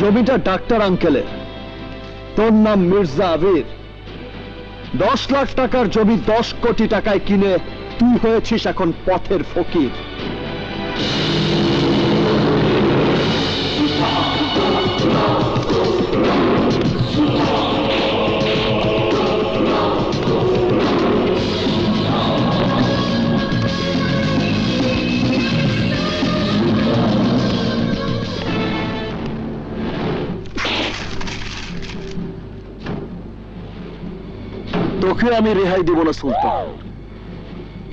জমিটা ডাক্তার আঙ্কেলের। তোর নাম মির্জা আবির। দশ লাখ টাকার জমি দশ কোটি টাকায় কিনে তুই হয়েছিস এখন পথের ফকির। তোকে আমি রেহাই দেব না সুলতান।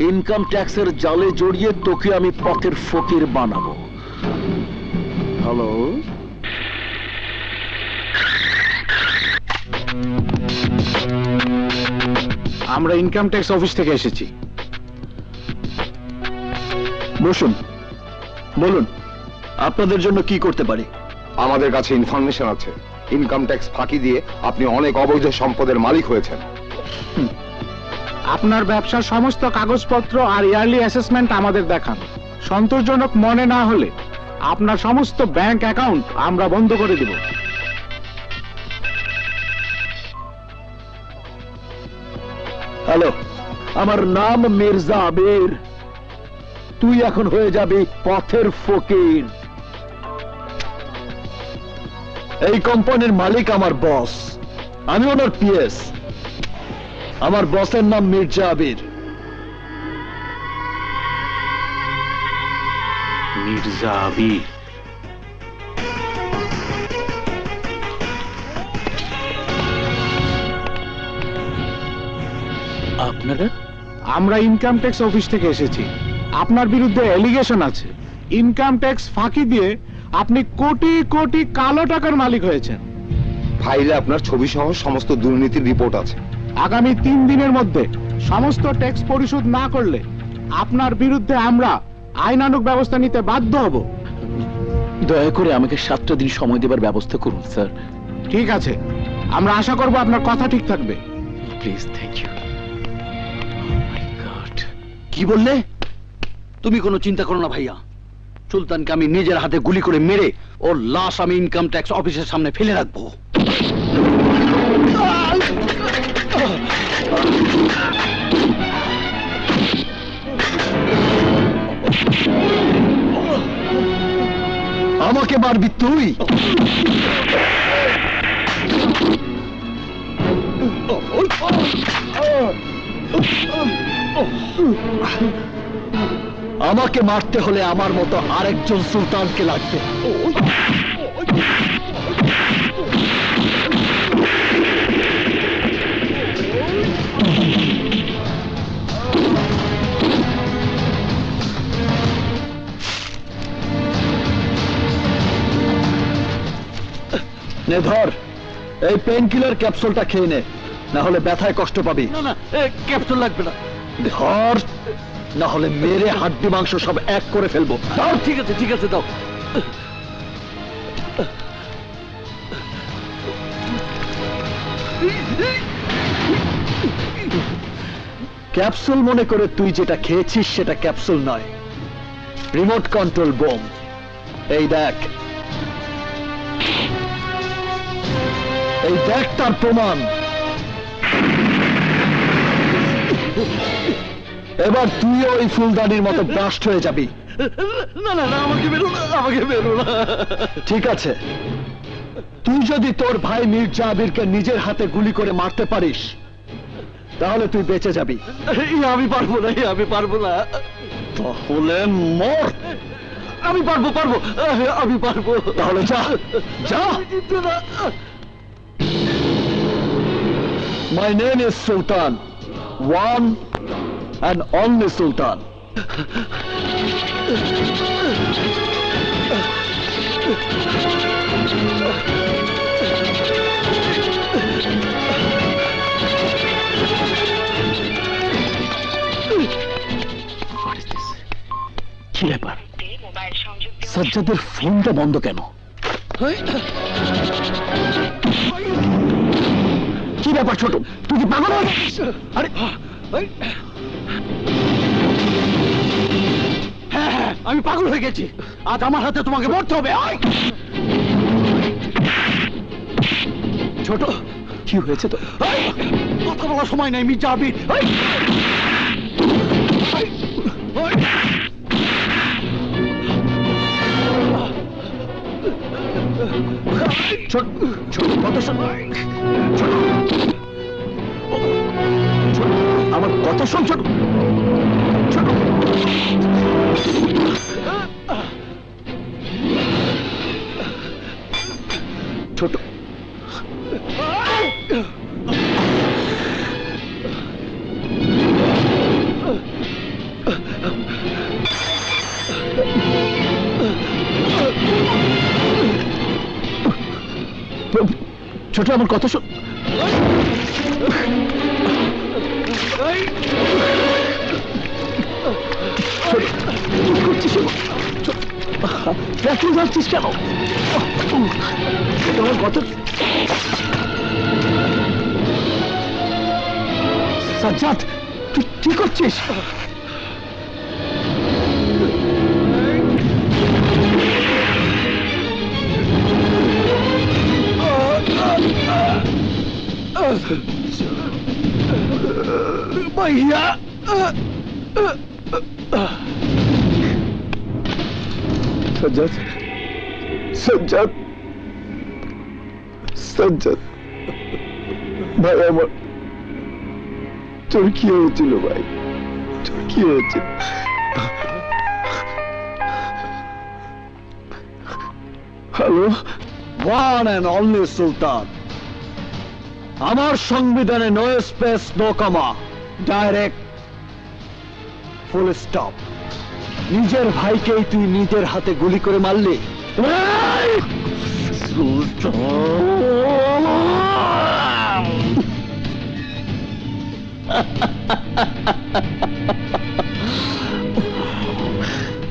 ইনকাম ট্যাক্সের জালে জড়িয়ে তোকে আমি পথের ফকির বানাবো। হ্যালো আমরা ইনকাম ট্যাক্স অফিস থেকে এসেছি। বসুন। বলুন আপনাদের জন্য কি করতে পারি? আমাদের কাছে ইনফরমেশন আছে। ইনকাম ট্যাক্স ফাঁকি দিয়ে আপনি অনেক অবৈধ সম্পদের মালিক হয়েছেন। আপনার ব্যবসার সমস্ত কাগজপত্র আর ইয়ারলি অ্যাসেসমেন্ট আমাদের দেখান। সন্তোষজনক মনে না হলে আপনার সমস্ত ব্যাংক অ্যাকাউন্ট আমরা বন্ধ করে দেব। হ্যালো, আমার নাম মির্জা আবির তুই এখন হয়ে যাবি পথের ফকির। এই কোম্পানির মালিক আমার বস আমি ওনার পিএস আমার বসের নাম মির্জা আবির। মির্জা আবির। আপনারা আমরা ইনকাম ট্যাক্স অফিস থেকে এসেছি। আপনার বিরুদ্ধে এলিগেশন আছে। ইনকাম ট্যাক্স ফাঁকি দিয়ে আপনি কোটি কোটি কালো টাকার মালিক হয়েছেন। ফাইলে আপনার ছবি সহ সমস্ত দুর্নীতির রিপোর্ট আছে। আগামী তিন দিনের মধ্যে সমস্ত ট্যাক্স পরিশোধ না করলে আপনার বিরুদ্ধে আমরা আইনানুক ব্যবস্থা নিতে বাধ্য হব। দয়া করে আমাকে সাতটা দিন সময় দেবার ব্যবস্থা করুন স্যার। ঠিক আছে। আমরা আশা করব আপনার কথা ঠিক থাকবে। প্লিজ থ্যাংক ইউ কি বললে? তুমি কোনো চিন্তা করো না ভাইয়া। সুলতানকে আমি নিজের হাতে গুলি করে মেরে ওর লাশ আমি ইনকাম ট্যাক্স অফিসের সামনে ফেলে রাখব। আমাকে মারবি তুই? আমাকে মারতে হলে আমার মতো আরেকজন সুলতানকে লাগবে। নে ধর। এই পেন কিলার ক্যাপসুলটা খেয়ে নে না হলে ব্যথায় কষ্ট পাবি। না না ক্যাপসুল লাগবে না। ধর না হলে মেরে হাড্ডি মাংস সব এক করে ফেলব। দাও ঠিক আছে ঠিক আছে দাও। ক্যাপসুল মনে করে তুই যেটা খেয়েছিস সেটা ক্যাপসুল নয়। Remote control bomb. এই দেখ। এই দেখ তার প্রমাণ। এবার তুইও ওই ফুলদানির মতো ব্রাস্ট হয়ে যাবি। না না না আমাকে বেরো না আমাকে বেরো না। ঠিক আছে। তুই যদি তোর ভাই মির্জা আবিরকে নিজের হাতে গুলি করে মারতে পারিস তাহলে তুই বেঁচে যাবি। আমি পারব না আমি পারব না। তাহলে মর। আমি পারব পারব আমি পারব। তাহলে যা যা। My name is Sultan. One and only Sultan. কি ব্যাপার সাজ্জাদের ফোনটা বন্ধ কেন ব্যাপার ছোট। তুই কি পাগল আরে হ্যাঁ হ্যাঁ আমি পাগল হয়ে গেছি। আজ আমার হাতে তোমাকে মরতে হবে ছোট কি হয়েছে তো কথা বলার সময় নাই মির্জা আবির! ছোট ছোট কথা শোন ছোট। আমার কথা শোন ছোট। ছোট। ছোট। ছোট আমার কথা শোন। পেট্রোল ঢালছিস কেন? আমার কথা সাজ্জাদ তুই কি করছিস? ভাইয়া সজ্জাদ। সজ্জাদ। সজ্জাদ। ভাই, আমার তোর কি হয়েছিল, ভাই। তোর কি হয়েছিল। Hello? One and only Sultan. আমার সংবিধানে no space no comma direct full stop নিজের ভাইকেই তুই নিজের হাতে গুলি করে মারলি!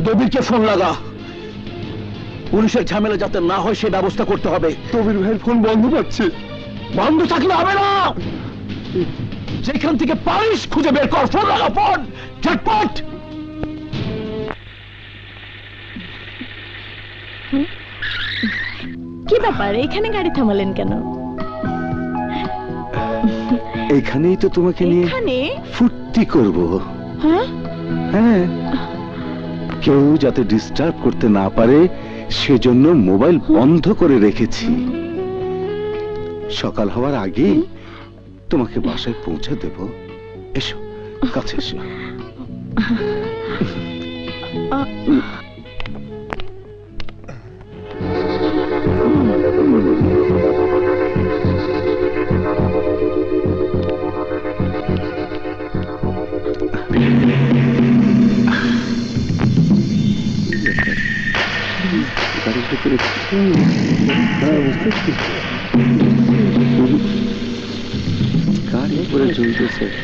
দবিরকে ফোন লাগা। পুলিশের ঝামেলা যাতে না হয় সে ব্যবস্থা করতে হবে। তবির ভাইয়ের ফোন বন্ধ পাচ্ছে। বন্ধ থাকলে হবে না! যেখান থেকে পারিস খুঁজে বের কর। ফোন লাগা ফোন! ঝটপট! কি ব্যাপার? এখানে গাড়ি থামালেন কেন? এখানেই তো তোমাকে নিয়ে এখানে? ফুর্তি করব। হ্যাঁ? হ্যাঁ। কেউ যাতে ডিস্টার্ব করতে না পারে সেজন্য মোবাইল বন্ধ করে রেখেছি। সকাল হওয়ার আগেই তোমাকে বাসায় পৌঁছে দেব। এসো কাছে এসো। కారు కూడా జూమ్ చేశాడు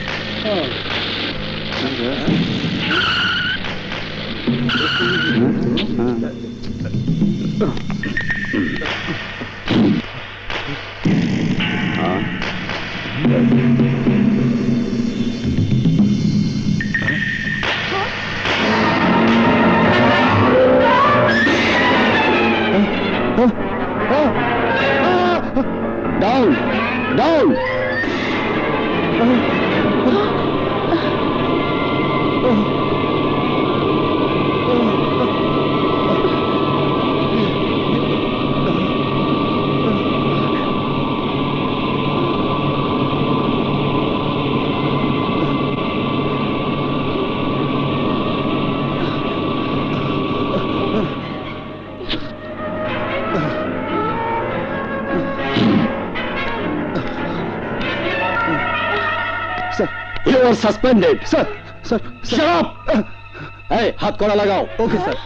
You are suspended sir sir shut up এই হাত করা লাগাও। Okay sir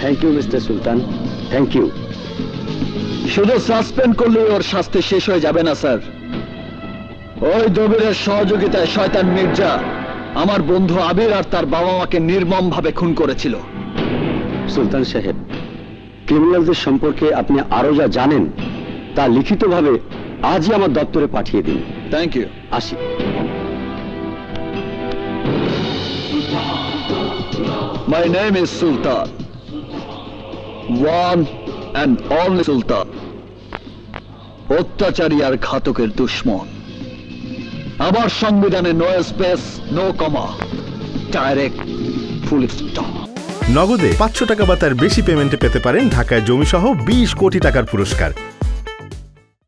thank you mister Sultan thank you শুধু সাসপেন্ড করলে ওর শাস্তি শেষ হয়ে যাবে না স্যার ওই দবিরের সহযোগিতায় শয়তান মির্জা আমার বন্ধু আবির আর তার বাবা মাকে নির্মম ভাবে খুন করেছিল। সুলতান সাহেব ক্রিমিনালদের সম্পর্কে আপনি আরও যা জানেন তা লিখিতভাবে আজই আমার দপ্তরে পাঠিয়ে দিন। থ্যাংক ইউ আসি। My name is Sultan one and only Sultan অত্যাচারী আর ঘাতকের দুশ্মন। আমার সংবিধানে no space no comma direct full stop নগদে পাঁচশো টাকা বা তার বেশি পেমেন্টে পেতে পারেন ঢাকায় জমিসহ বিশ কোটি টাকার পুরস্কার।